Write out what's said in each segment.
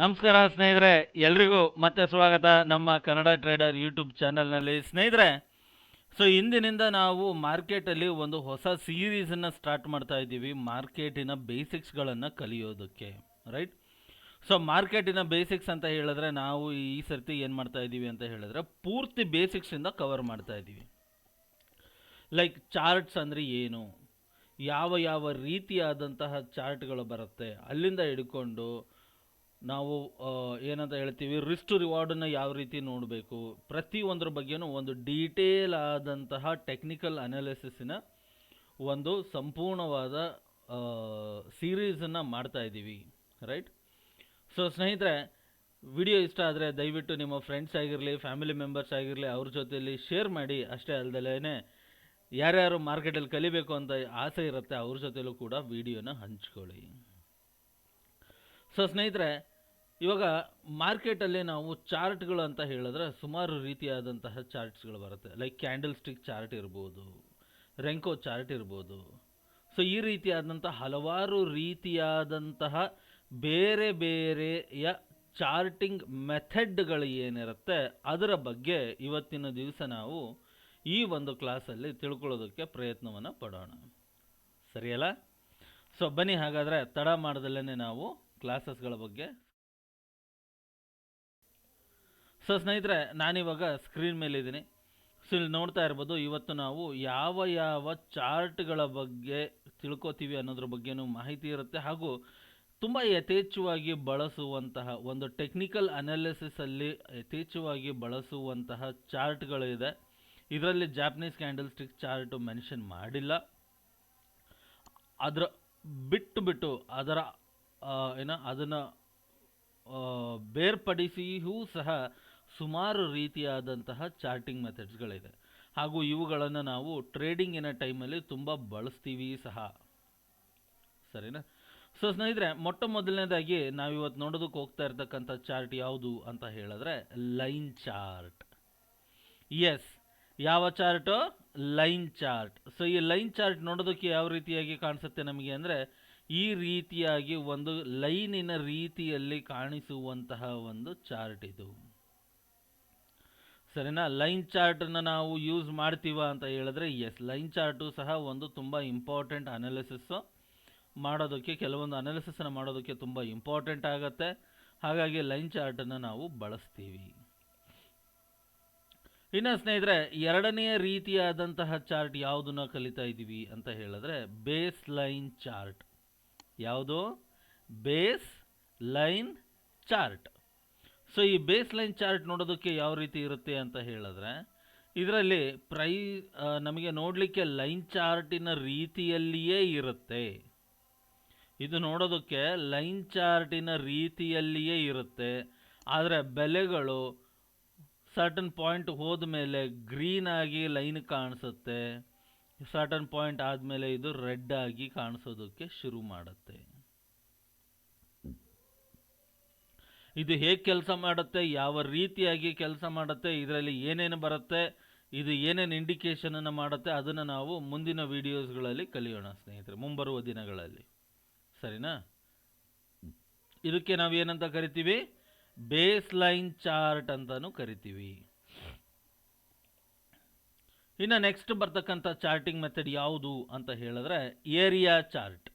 ನಮಸ್ಕಾರ ಸ್ನೇಹಿತರೆ, ಎಲ್ರಿಗೂ ಮತ್ತೆ ಸ್ವಾಗತ ನಮ್ಮ ಕನ್ನಡ ಟ್ರೇಡರ್ ಯೂಟ್ಯೂಬ್ ಚಾನಲ್ನಲ್ಲಿ. ಸ್ನೇಹಿತರೆ, ಸೊ ಇಂದಿನಿಂದ ನಾವು ಮಾರ್ಕೆಟಲ್ಲಿ ಒಂದು ಹೊಸ ಸೀರೀಸನ್ನು ಸ್ಟಾರ್ಟ್ ಮಾಡ್ತಾ ಇದ್ದೀವಿ, ಮಾರ್ಕೆಟಿನ ಬೇಸಿಕ್ಸ್ಗಳನ್ನು ಕಲಿಯೋದಕ್ಕೆ, ರೈಟ್? ಸೊ ಮಾರ್ಕೆಟಿನ ಬೇಸಿಕ್ಸ್ ಅಂತ ಹೇಳಿದ್ರೆ ನಾವು ಈ ಸರ್ತಿ ಏನು ಮಾಡ್ತಾ ಇದ್ದೀವಿ ಅಂತ ಹೇಳಿದ್ರೆ ಪೂರ್ತಿ ಬೇಸಿಕ್ಸಿಂದ ಕವರ್ ಮಾಡ್ತಾ ಇದ್ದೀವಿ. ಲೈಕ್ ಚಾರ್ಟ್ಸ್ ಅಂದರೆ ಏನು, ಯಾವ ಯಾವ ರೀತಿಯಾದಂತಹ ಚಾರ್ಟ್ಗಳು ಬರುತ್ತೆ, ಅಲ್ಲಿಂದ ಹಿಡ್ಕೊಂಡು ನಾವು ಏನಂತ ಹೇಳ್ತೀವಿ ರಿಸ್ಟ್ ರಿವಾರ್ಡನ್ನು ಯಾವ ರೀತಿ ನೋಡಬೇಕು? ಪ್ರತಿಯೊಂದ್ರ ಬಗ್ಗೆನೂ ಒಂದು ಡೀಟೇಲ್ ಆದಂತಹ ಟೆಕ್ನಿಕಲ್ ಅನಾಲಿಸಿಸಿನ ಒಂದು ಸಂಪೂರ್ಣವಾದ ಸೀರೀಸನ್ನು ಮಾಡ್ತಾ ಇದ್ದೀವಿ ರೈಟ್ ಸೊ ಸ್ನೇಹಿತರೆ, ವಿಡಿಯೋ ಇಷ್ಟ ಆದರೆ ದಯವಿಟ್ಟು ನಿಮ್ಮ ಫ್ರೆಂಡ್ಸ್ ಆಗಿರಲಿ ಫ್ಯಾಮಿಲಿ ಮೆಂಬರ್ಸ್ ಆಗಿರಲಿ, ಅವ್ರ ಜೊತೆಯಲ್ಲಿ ಶೇರ್ ಮಾಡಿ. ಅಷ್ಟೇ ಅಲ್ಲದಲ್ಲೇ ಯಾರ್ಯಾರು ಮಾರ್ಕೆಟಲ್ಲಿ ಕಲಿಬೇಕು ಅಂತ ಆಸೆ ಇರುತ್ತೆ, ಅವ್ರ ಜೊತೆಲೂ ಕೂಡ ವಿಡಿಯೋನ ಹಂಚ್ಕೊಳ್ಳಿ. ಸೊ ಸ್ನೇಹಿತರೆ ಇವಾಗ ಮಾರ್ಕೆಟಲ್ಲಿ ನಾವು ಚಾರ್ಟ್ಗಳು ಅಂತ ಹೇಳಿದ್ರೆ ಸುಮಾರು ರೀತಿಯಾದಂತಹ ಚಾರ್ಟ್ಸ್ಗಳು ಬರುತ್ತೆ. ಲೈಕ್ ಕ್ಯಾಂಡಲ್ ಸ್ಟಿಕ್ ಚಾರ್ಟ್ ಇರ್ಬೋದು, ರೆಂಕೋ ಚಾರ್ಟ್ ಇರ್ಬೋದು. ಸೊ ಈ ರೀತಿಯಾದಂಥ ಹಲವಾರು ರೀತಿಯಾದಂತಹ ಬೇರೆ ಬೇರೆಯ ಚಾರ್ಟಿಂಗ್ ಮೆಥಡ್ಗಳು ಏನಿರುತ್ತೆ, ಅದರ ಬಗ್ಗೆ ಇವತ್ತಿನ ದಿವಸ ನಾವು ಈ ಒಂದು ಕ್ಲಾಸಲ್ಲಿ ತಿಳ್ಕೊಳ್ಳೋದಕ್ಕೆ ಪ್ರಯತ್ನವನ್ನು ಪಡೋಣ. ಸರಿಯಲ್ಲ? ಸೊ ಬನ್ನಿ, ಹಾಗಾದರೆ ತಡ ಮಾಡ್ದಲ್ಲೇ ನಾವು ಕ್ಲಾಸಸ್ಗಳ ಬಗ್ಗೆ ಸೊ ಸ್ನೇಹಿತರೆ, ನಾನಿವಾಗ ಸ್ಕ್ರೀನ್ ಮೇಲೆ ಇದ್ದೀನಿ ಸೊ ಇಲ್ಲಿ ನೋಡ್ತಾ ಇರ್ಬೋದು, ಇವತ್ತು ನಾವು ಯಾವ ಯಾವ ಚಾರ್ಟ್ಗಳ ಬಗ್ಗೆ ತಿಳ್ಕೊತೀವಿ ಅನ್ನೋದ್ರ ಬಗ್ಗೆನೂ ಮಾಹಿತಿ ಇರುತ್ತೆ. ಹಾಗೂ ತುಂಬ ಯಥೇಚ್ಛವಾಗಿ ಬಳಸುವಂತಹ ಒಂದು ಟೆಕ್ನಿಕಲ್ ಅನಾಲಿಸಿಸಲ್ಲಿ ಯಥೇಚ್ಛವಾಗಿ ಬಳಸುವಂತಹ ಚಾರ್ಟ್ಗಳಿದೆ. ಇದರಲ್ಲಿ Japanese candlestick chart mention ಮಾಡಿಲ್ಲ. ಅದರ ಬಿಟ್ಟು ಬಿಟ್ಟು ಅದರ ಏನ ಅದನ್ನು ಬೇರ್ಪಡಿಸಿಯೂ ಸಹ ಸುಮಾರು ರೀತಿಯಾದಂತಹ ಚಾರ್ಟಿಂಗ್ ಮೆಥಡ್ಸ್ಗಳಿದೆ. ಹಾಗೂ ಇವುಗಳನ್ನು ನಾವು ಟ್ರೇಡಿಂಗಿನ ಟೈಮಲ್ಲಿ ತುಂಬ ಬಳಸ್ತೀವಿ ಸಹ. ಸರಿನಾ? ಸೊ ಸ್ನೇಹಿತರೆ, ಮೊಟ್ಟ ಮೊದಲನೇದಾಗಿ ನಾವಿವತ್ತು ನೋಡೋದಕ್ಕೆ ಹೋಗ್ತಾ ಇರ್ತಕ್ಕಂಥ ಚಾರ್ಟ್ ಯಾವುದು ಅಂತ ಹೇಳಿದ್ರೆ, ಲೈನ್ ಚಾರ್ಟ್. ಎಸ್ ಯಾವ ಚಾರ್ಟು? Line chart. ಸೊ ಈ ಲೈನ್ ಚಾರ್ಟ್ ನೋಡೋದಕ್ಕೆ ಯಾವ ರೀತಿಯಾಗಿ ಕಾಣಿಸುತ್ತೆ ನಮಗೆ ಅಂದರೆ, ಈ ರೀತಿಯಾಗಿ ಒಂದು ಲೈನಿನ ರೀತಿಯಲ್ಲಿ ಕಾಣಿಸುವಂತಹ ಒಂದು ಚಾರ್ಟ್ ಇದು. ಸರಿನಾ? ಲೈನ್ ಚಾರ್ಟನ್ನು ನಾವು ಯೂಸ್ ಮಾಡ್ತೀವ ಅಂತ ಹೇಳಿದ್ರೆ ಎಸ್ ಲೈನ್ ಚಾರ್ಟು ಸಹ ಒಂದು ತುಂಬ ಇಂಪಾರ್ಟೆಂಟ್ ಅನಾಲಿಸಿಸ್ಸು ಮಾಡೋದಕ್ಕೆ, ಕೆಲವೊಂದು ಅನಾಲಿಸಿಸನ್ನು ಮಾಡೋದಕ್ಕೆ ತುಂಬ ಇಂಪಾರ್ಟೆಂಟ್ ಆಗುತ್ತೆ. ಹಾಗಾಗಿ ಲೈನ್ ಚಾರ್ಟನ್ನು ನಾವು ಬಳಸ್ತೀವಿ. ಇನ್ನು ಸ್ನೇಹಿತರೆ ಎರಡನೆಯ ರೀತಿಯಾದಂತಹ ಚಾರ್ಟ್ ಯಾವುದನ್ನು ಕಲಿತಾ ಇದ್ದೀವಿ ಅಂತ ಹೇಳಿದ್ರೆ ಬೇಸ್ ಲೈನ್ ಚಾರ್ಟ್. ಯಾವುದು? Baseline chart. ಸೊ ಈ ಬೇಸ್ ಲೈನ್ ಚಾರ್ಟ್ ನೋಡೋದಕ್ಕೆ ಯಾವ ರೀತಿ ಇರುತ್ತೆ ಅಂತ ಹೇಳಿದ್ರೆ, ಇದರಲ್ಲಿ ಪ್ರೈ ನಮಗೆ ನೋಡಲಿಕ್ಕೆ ಲೈನ್ ಚಾರ್ಟಿನ ರೀತಿಯಲ್ಲಿಯೇ ಇರುತ್ತೆ. ಇದು ನೋಡೋದಕ್ಕೆ ಲೈನ್ ಚಾರ್ಟಿನ ರೀತಿಯಲ್ಲಿಯೇ ಇರುತ್ತೆ. ಆದರೆ ಬೆಲೆಗಳು ಸರ್ಟನ್ ಪಾಯಿಂಟ್ ಹೋದ ಮೇಲೆ ಗ್ರೀನ್ ಆಗಿ ಲೈನ್ ಕಾಣಿಸುತ್ತೆ. ಸರ್ಟನ್ ಪಾಯಿಂಟ್ ಆದಮೇಲೆ ಇದು ರೆಡ್ ಆಗಿ ಕಾಣಿಸೋದಕ್ಕೆ ಶುರು ಮಾಡುತ್ತೆ. ಇದು ಹೇಗೆ ಕೆಲಸ ಮಾಡುತ್ತೆ, ಯಾವ ರೀತಿಯಾಗಿ ಕೆಲಸ ಮಾಡುತ್ತೆ, ಇದರಲ್ಲಿ ಏನೇನು ಬರುತ್ತೆ, ಇದು ಏನೇನು ಇಂಡಿಕೇಷನನ್ನು ಮಾಡುತ್ತೆ, ಅದನ್ನು ನಾವು ಮುಂದಿನ ವೀಡಿಯೋಸ್ಗಳಲ್ಲಿ ಕಲಿಯೋಣ ಸ್ನೇಹಿತರೆ, ಮುಂಬರುವ ದಿನಗಳಲ್ಲಿ. ಸರಿನಾ? ಇದಕ್ಕೆ ನಾವು ಏನಂತ ಕರಿತೀವಿ? ಬೇಸ್ ಲೈನ್ ಚಾರ್ಟ್ ಅಂತಲೂ ಕರಿತೀವಿ. ಇನ್ನು ನೆಕ್ಸ್ಟ್ ಬರ್ತಕ್ಕಂಥ ಚಾರ್ಟಿಂಗ್ ಮೆಥಡ್ ಯಾವುದು ಅಂತ ಹೇಳಿದ್ರೆ ಏರಿಯಾ ಚಾರ್ಟ್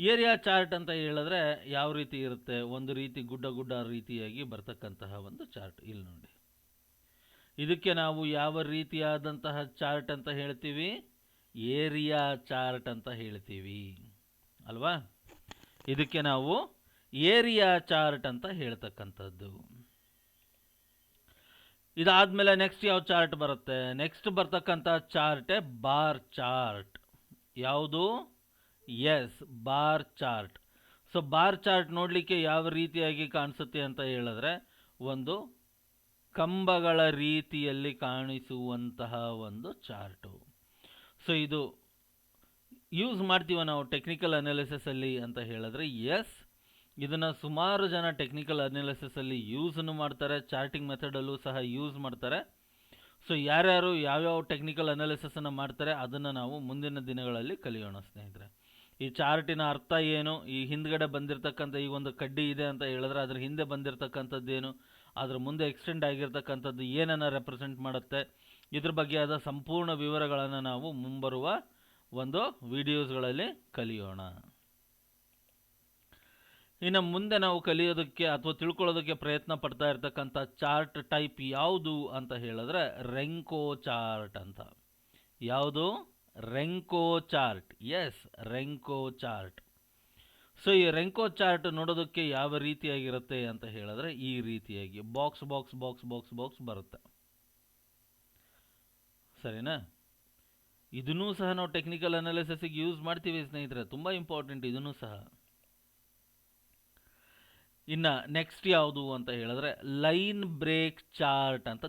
ಏರಿಯಾ ಚಾರ್ಟ್ ಅಂತ ಹೇಳಿದ್ರೆ ಯಾವ ರೀತಿ ಇರುತ್ತೆ? ಒಂದು ರೀತಿ ಗುಡ್ಡ ಗುಡ್ಡ ರೀತಿಯಾಗಿ ಬರ್ತಕ್ಕಂತಹ ಒಂದು ಚಾರ್ಟ್ ಇಲ್ಲಿ ನೋಡಿ. ಇದಕ್ಕೆ ನಾವು ಯಾವ ರೀತಿಯಾದಂತಹ ಚಾರ್ಟ್ ಅಂತ ಹೇಳ್ತೀವಿ? ಏರಿಯಾ ಚಾರ್ಟ್ ಅಂತ ಹೇಳ್ತೀವಿ. ಅಲ್ವಾ? ಇದಕ್ಕೆ ನಾವು ಏರಿಯಾ ಚಾರ್ಟ್ ಅಂತ ಹೇಳ್ತಕ್ಕಂಥದ್ದು. ಇದಾದ್ಮೇಲೆ ನೆಕ್ಸ್ಟ್ ಯಾವ ಚಾರ್ಟ್ ಬರುತ್ತೆ? ನೆಕ್ಸ್ಟ್ ಬರ್ತಕ್ಕಂಥ ಚಾರ್ಟೇ ಬಾರ್ ಚಾರ್ಟ್. ಯಾವುದು? Yes bar chart so bar chart ನೋಡಲಿಕ್ಕೆ ಯಾವ ರೀತಿಯಾಗಿ ಕಾಣಿಸುತ್ತೆ ಅಂತ ಹೇಳಿದ್ರೆ, ಒಂದು ಕಂಬಗಳ ರೀತಿಯಲ್ಲಿ ಕಾಣಿಸುವಂತಹ ಒಂದು ಚಾರ್ಟು ಸೊ ಇದು ಯೂಸ್ ಮಾಡ್ತೀವ ನಾವು ಟೆಕ್ನಿಕಲ್ ಅನಾಲಿಸಿಸಲ್ಲಿ ಅಂತ ಹೇಳಿದ್ರೆ ಎಸ್ ಇದನ್ನು ಸುಮಾರು ಜನ ಟೆಕ್ನಿಕಲ್ ಅನಾಲಿಸಿಸಲ್ಲಿ ಯೂಸನ್ನು ಮಾಡ್ತಾರೆ ಚಾರ್ಟಿಂಗ್ ಮೆಥಡಲ್ಲೂ ಸಹ ಯೂಸ್ ಮಾಡ್ತಾರೆ. ಸೊ ಯಾರ್ಯಾರು ಯಾವ್ಯಾವ ಟೆಕ್ನಿಕಲ್ ಅನಾಲಿಸಿಸನ್ನು ಮಾಡ್ತಾರೆ, ಅದನ್ನು ನಾವು ಮುಂದಿನ ದಿನಗಳಲ್ಲಿ ಕಲಿಯೋಣ ಸ್ನೇಹಿತರೆ. ಈ ಚಾರ್ಟಿನ ಅರ್ಥ ಏನು? ಈ ಹಿಂದ್ಗಡೆ ಬಂದಿರತಕ್ಕಂಥ ಈ ಒಂದು ಕಡ್ಡಿ ಇದೆ ಅಂತ ಹೇಳಿದ್ರೆ ಅದ್ರ ಹಿಂದೆ ಬಂದಿರತಕ್ಕಂಥದ್ದೇನು? ಅದ್ರ ಮುಂದೆ ಎಕ್ಸ್ಟೆಂಡ್ ಆಗಿರ್ತಕ್ಕಂಥದ್ದು ಏನನ್ನು ರೆಪ್ರೆಸೆಂಟ್ ಮಾಡುತ್ತೆ? ಇದ್ರ ಬಗ್ಗೆ ಆದ ಸಂಪೂರ್ಣ ವಿವರಗಳನ್ನು ನಾವು ಮುಂಬರುವ ಒಂದು ವಿಡಿಯೋಸ್ಗಳಲ್ಲಿ ಕಲಿಯೋಣ. ಇನ್ನು ಮುಂದೆ ನಾವು ಕಲಿಯೋದಕ್ಕೆ ಅಥವಾ ತಿಳ್ಕೊಳ್ಳೋದಕ್ಕೆ ಪ್ರಯತ್ನ ಪಡ್ತಾ ಇರ್ತಕ್ಕಂಥ ಚಾರ್ಟ್ ಟೈಪ್ ಯಾವುದು ಅಂತ ಹೇಳಿದ್ರೆ ರೆಂಕೋ ಚಾರ್ಟ್ ಅಂತ. ಯಾವುದು? Renko chart. Yes renko chart. So ಈ ರೆಂಕೋ ಚಾರ್ಟ್ ನೋಡೋದಕ್ಕೆ ಯಾವ ರೀತಿಯಾಗಿರುತ್ತೆ ಅಂತ ಹೇಳಿದ್ರೆ ಈ ರೀತಿಯಾಗಿ. Box box box box box ಬರುತ್ತೆ. ಸರಿನಾ? ಇದನ್ನೂ ಸಹ ನಾವು ಟೆಕ್ನಿಕಲ್ ಅನಾಲಿಸಿಸ್ಗೆ ಯೂಸ್ ಮಾಡ್ತೀವಿ ಸ್ನೇಹಿತರೆ. ತುಂಬ ಇಂಪಾರ್ಟೆಂಟ್ ಇದನ್ನೂ ಸಹ. ಇನ್ನು ನೆಕ್ಸ್ಟ್ ಯಾವುದು ಅಂತ ಹೇಳಿದ್ರೆ ಲೈನ್ ಬ್ರೇಕ್ ಚಾರ್ಟ್ ಅಂತ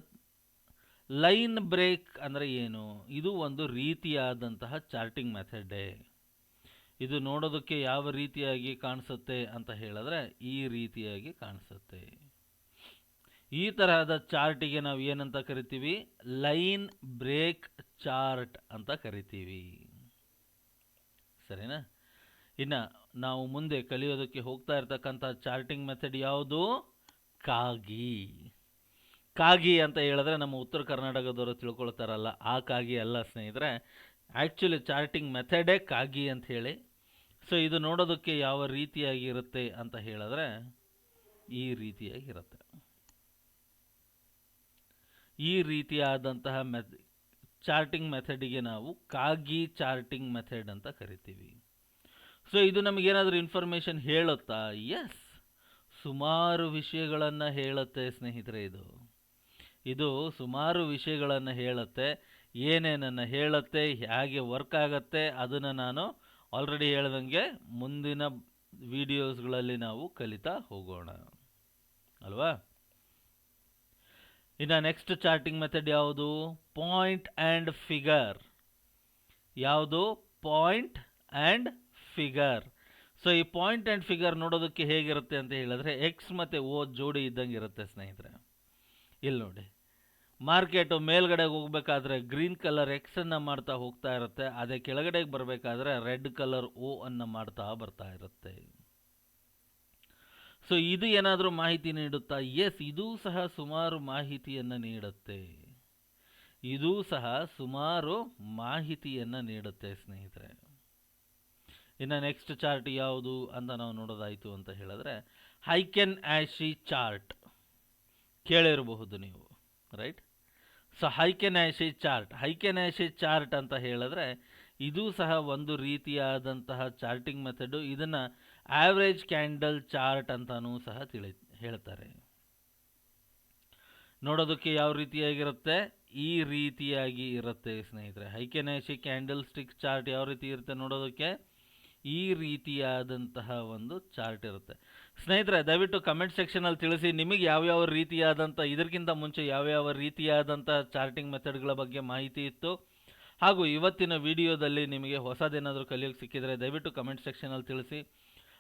ಲೈನ್ ಬ್ರೇಕ್ ಅಂದರೆ ಏನು? ಇದು ಒಂದು ರೀತಿಯಾದಂತಹ ಚಾರ್ಟಿಂಗ್ ಮೆಥಡೇ. ಇದು ನೋಡೋದಕ್ಕೆ ಯಾವ ರೀತಿಯಾಗಿ ಕಾಣಿಸುತ್ತೆ ಅಂತ ಹೇಳಿದ್ರೆ ಈ ರೀತಿಯಾಗಿ ಕಾಣಿಸುತ್ತೆ. ಈ ತರಹದ ಚಾರ್ಟಿಗೆ ನಾವು ಏನಂತ ಕರಿತೀವಿ? ಲೈನ್ ಬ್ರೇಕ್ ಚಾರ್ಟ್ ಅಂತ ಕರಿತೀವಿ. ಸರಿನಾ? ಇನ್ನು ನಾವು ಮುಂದೆ ಕಲಿಯೋದಕ್ಕೆ ಹೋಗ್ತಾ ಇರ್ತಕ್ಕಂಥ ಚಾರ್ಟಿಂಗ್ ಮೆಥಡ್ ಯಾವುದು? ಕಾಗಿ. ಕಾಗಿ ಅಂತ ಹೇಳಿದ್ರೆ ನಮ್ಮ ಉತ್ತರ ಕರ್ನಾಟಕದವರು ತಿಳ್ಕೊಳ್ತಾರಲ್ಲ ಆ ಕಾಗಿ ಅಲ್ಲ ಸ್ನೇಹಿತರೆ. ಆ್ಯಕ್ಚುಲಿ ಚಾರ್ಟಿಂಗ್ ಮೆಥಡೇ ಕಾಗಿ ಅಂತ ಹೇಳಿ. ಸೊ ಇದು ನೋಡೋದಕ್ಕೆ ಯಾವ ರೀತಿಯಾಗಿರುತ್ತೆ ಅಂತ ಹೇಳಿದ್ರೆ ಈ ರೀತಿಯಾಗಿರುತ್ತೆ. ಈ ರೀತಿಯಾದಂತಹ ಮೆಥ್ ಚಾರ್ಟಿಂಗ್ ಮೆಥಡಿಗೆ ನಾವು ಕಾಗಿ ಚಾರ್ಟಿಂಗ್ ಮೆಥಡ್ ಅಂತ ಕರಿತೀವಿ. ಸೊ ಇದು ನಮಗೇನಾದರೂ ಇನ್ಫಾರ್ಮೇಷನ್ ಹೇಳುತ್ತಾ? ಎಸ್ ಸುಮಾರು ವಿಷಯಗಳನ್ನು ಹೇಳುತ್ತೆ ಸ್ನೇಹಿತರೆ ಇದು. ಇದು ಸುಮಾರು ವಿಷಯಗಳನ್ನು ಹೇಳುತ್ತೆ. ಏನೇನನ್ನು ಹೇಳುತ್ತೆ, ಹೇಗೆ ವರ್ಕ್ ಆಗುತ್ತೆ ಅದನ್ನು ನಾನು ಆಲ್ರೆಡಿ ಹೇಳ್ದಂಗೆ ಮುಂದಿನ ವಿಡಿಯೋಸ್ಗಳಲ್ಲಿ ನಾವು ಕಲಿತಾ ಹೋಗೋಣ. ಅಲ್ವಾ? ಇನ್ನು ನೆಕ್ಸ್ಟ್ ಚಾರ್ಟಿಂಗ್ ಮೆಥಡ್ ಯಾವುದು? ಪಾಯಿಂಟ್ ಆ್ಯಂಡ್ ಫಿಗರ್ ಯಾವುದು? ಪಾಯಿಂಟ್ ಆ್ಯಂಡ್ ಫಿಗರ್ ಸೊ ಈ ಪಾಯಿಂಟ್ ಆ್ಯಂಡ್ ಫಿಗರ್ ನೋಡೋದಕ್ಕೆ ಹೇಗಿರುತ್ತೆ ಅಂತ ಹೇಳಿದ್ರೆ ಎಕ್ಸ್ ಮತ್ತು ಓ ಜೋಡಿ ಇದ್ದಂಗೆ ಇರುತ್ತೆ ಸ್ನೇಹಿತರೆ. ಇಲ್ಲಿ ನೋಡಿ. ಮಾರ್ಕೆಟು ಮೇಲ್ಗಡೆ ಹೋಗ್ಬೇಕಾದ್ರೆ ಗ್ರೀನ್ ಕಲರ್ ಎಕ್ಸನ್ನು ಮಾಡ್ತಾ ಹೋಗ್ತಾ ಇರುತ್ತೆ. ಅದೇ ಕೆಳಗಡೆಗೆ ಬರಬೇಕಾದ್ರೆ ರೆಡ್ ಕಲರ್ ಓ ಅನ್ನು ಮಾಡ್ತಾ ಬರ್ತಾ ಇರುತ್ತೆ. ಸೊ ಇದು ಏನಾದರೂ ಮಾಹಿತಿ ನೀಡುತ್ತಾ? ಎಸ್ ಇದೂ ಸಹ ಸುಮಾರು ಮಾಹಿತಿಯನ್ನು ನೀಡುತ್ತೆ. ಇದೂ ಸಹ ಸುಮಾರು ಮಾಹಿತಿಯನ್ನು ನೀಡುತ್ತೆ, ಸ್ನೇಹಿತರೆ. ಇನ್ನು ನೆಕ್ಸ್ಟ್ ಚಾರ್ಟ್ ಯಾವುದು ಅಂತ ನಾವು ನೋಡೋದಾಯಿತು ಅಂತ ಹೇಳಿದ್ರೆ ಹೈಕೆನ್ ಆ್ಯಶಿ ಚಾರ್ಟ್ ಕೇಳಿರಬಹುದು ನೀವು right so heikin ashi chart heikin ashi chart ಅಂತ ಹೇಳಿದ್ರೆ, ಇದು ಸಹ ಒಂದು ರೀತಿಯಾದಂತಹ ಚಾರ್ಟಿಂಗ್ ಮೆಥಡು. ಇದನ್ನು ಆವ್ರೇಜ್ ಕ್ಯಾಂಡಲ್ ಚಾರ್ಟ್ ಅಂತಲೂ ಸಹ ತಿಳಿ, ಹೇಳ್ತಾರೆ. ನೋಡೋದಕ್ಕೆ ಯಾವ ರೀತಿಯಾಗಿರುತ್ತೆ? ಈ ರೀತಿಯಾಗಿ ಇರುತ್ತೆ ಸ್ನೇಹಿತರೆ. ಹೈಕೆನಾಶಿ ಕ್ಯಾಂಡಲ್ ಸ್ಟಿಕ್ ಚಾರ್ಟ್ ಯಾವ ರೀತಿ ಇರುತ್ತೆ ನೋಡೋದಕ್ಕೆ? ಈ ರೀತಿಯಾದಂತಹ ಒಂದು ಚಾರ್ಟ್ ಇರುತ್ತೆ. ಸ್ನೇಹಿತರೆ, ದಯವಿಟ್ಟು ಕಮೆಂಟ್ ಸೆಕ್ಷನಲ್ಲಿ ತಿಳಿಸಿ ನಿಮಗೆ ಯಾವ್ಯಾವ ರೀತಿಯಾದಂಥ ಇದಕ್ಕಿಂತ ಮುಂಚೆ ಯಾವ್ಯಾವ ರೀತಿಯಾದಂಥ ಚಾರ್ಟಿಂಗ್ ಮೆಥಡ್ಗಳ ಬಗ್ಗೆ ಮಾಹಿತಿ ಇತ್ತು. ಹಾಗೂ ಇವತ್ತಿನ ವಿಡಿಯೋದಲ್ಲಿ ನಿಮಗೆ ಹೊಸದೇನಾದರೂ ಕಲಿಯೋಕ್ಕೆ ಸಿಕ್ಕಿದರೆ ದಯವಿಟ್ಟು ಕಮೆಂಟ್ ಸೆಕ್ಷನಲ್ಲಿ ತಿಳಿಸಿ.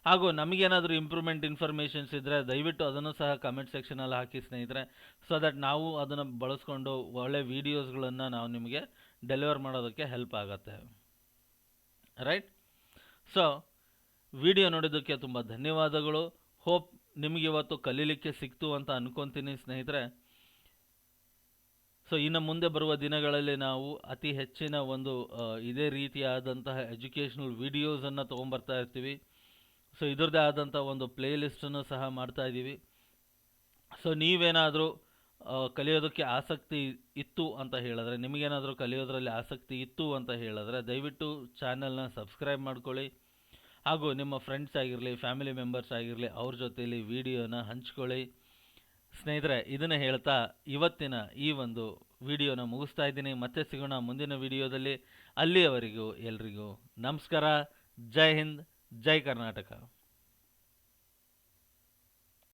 ಹಾಗೂ ನಮಗೇನಾದರೂ ಇಂಪ್ರೂವ್ಮೆಂಟ್ ಇನ್ಫಾರ್ಮೇಷನ್ಸ್ ಇದ್ದರೆ ದಯವಿಟ್ಟು ಅದನ್ನು ಸಹ ಕಮೆಂಟ್ ಸೆಕ್ಷನಲ್ಲಿ ಹಾಕಿ ಸ್ನೇಹಿತರೆ. ಸೊ ದಟ್ ನಾವು ಅದನ್ನು ಬಳಸ್ಕೊಂಡು ಒಳ್ಳೆ ವೀಡಿಯೋಸ್ಗಳನ್ನು ನಾವು ನಿಮಗೆ ಡೆಲಿವರ್ ಮಾಡೋದಕ್ಕೆ ಹೆಲ್ಪ್ ಆಗುತ್ತೆ. ರೈಟ್ ಸೊ ವಿಡಿಯೋ ನೋಡಿದ್ದಕ್ಕೆ ತುಂಬ ಧನ್ಯವಾದಗಳು. ಹೋಪ್ ನಿಮಗೆ ಇವತ್ತು ಕಲೀಲಿಕ್ಕೆ ಸಿಕ್ತು ಅಂತ ಅನ್ಕೊತೀನಿ ಸ್ನೇಹಿತರೆ. ಸೊ ಇನ್ನು ಮುಂದೆ ಬರುವ ದಿನಗಳಲ್ಲಿ ನಾವು ಅತಿ ಹೆಚ್ಚಿನ ಒಂದು ಇದೇ ರೀತಿಯಾದಂತಹ ಎಜುಕೇಷನಲ್ ವಿಡಿಯೋಸನ್ನು ತೊಗೊಂಬರ್ತಾ ಇರ್ತೀವಿ. ಸೊ ಇದರದೇ ಆದಂಥ ಒಂದು ಪ್ಲೇ ಲಿಸ್ಟನ್ನು ಸಹ ಮಾಡ್ತಾ ಇದ್ದೀವಿ. ಸೊ ನೀವೇನಾದರೂ ಕಲಿಯೋದಕ್ಕೆ ಆಸಕ್ತಿ ಇತ್ತು ಅಂತ ಹೇಳಿದ್ರೆ, ನಿಮಗೇನಾದರೂ ಕಲಿಯೋದರಲ್ಲಿ ಆಸಕ್ತಿ ಇತ್ತು ಅಂತ ಹೇಳಿದ್ರೆ, ದಯವಿಟ್ಟು ಚಾನಲ್ನ ಸಬ್ಸ್ಕ್ರೈಬ್ ಮಾಡ್ಕೊಳ್ಳಿ. ಹಾಗೂ ನಿಮ್ಮ ಫ್ರೆಂಡ್ಸ್ ಆಗಿರಲಿ ಫ್ಯಾಮಿಲಿ ಮೆಂಬರ್ಸ್ ಆಗಿರಲಿ, ಅವ್ರ ಜೊತೆಯಲ್ಲಿ ವಿಡಿಯೋನ ಹಂಚ್ಕೊಳ್ಳಿ. ಸ್ನೇಹಿತರೆ, ಇದನ್ನು ಹೇಳ್ತಾ ಇವತ್ತಿನ ಈ ಒಂದು ವಿಡಿಯೋನ ಮುಗಿಸ್ತಾ ಇದ್ದೀನಿ. ಮತ್ತೆ ಸಿಗೋಣ ಮುಂದಿನ ವಿಡಿಯೋದಲ್ಲಿ ಅಲ್ಲಿಯವರೆಗೂ ಎಲ್ರಿಗೂ ನಮಸ್ಕಾರ. ಜೈ ಹಿಂದ್, ಜೈ ಕರ್ನಾಟಕ.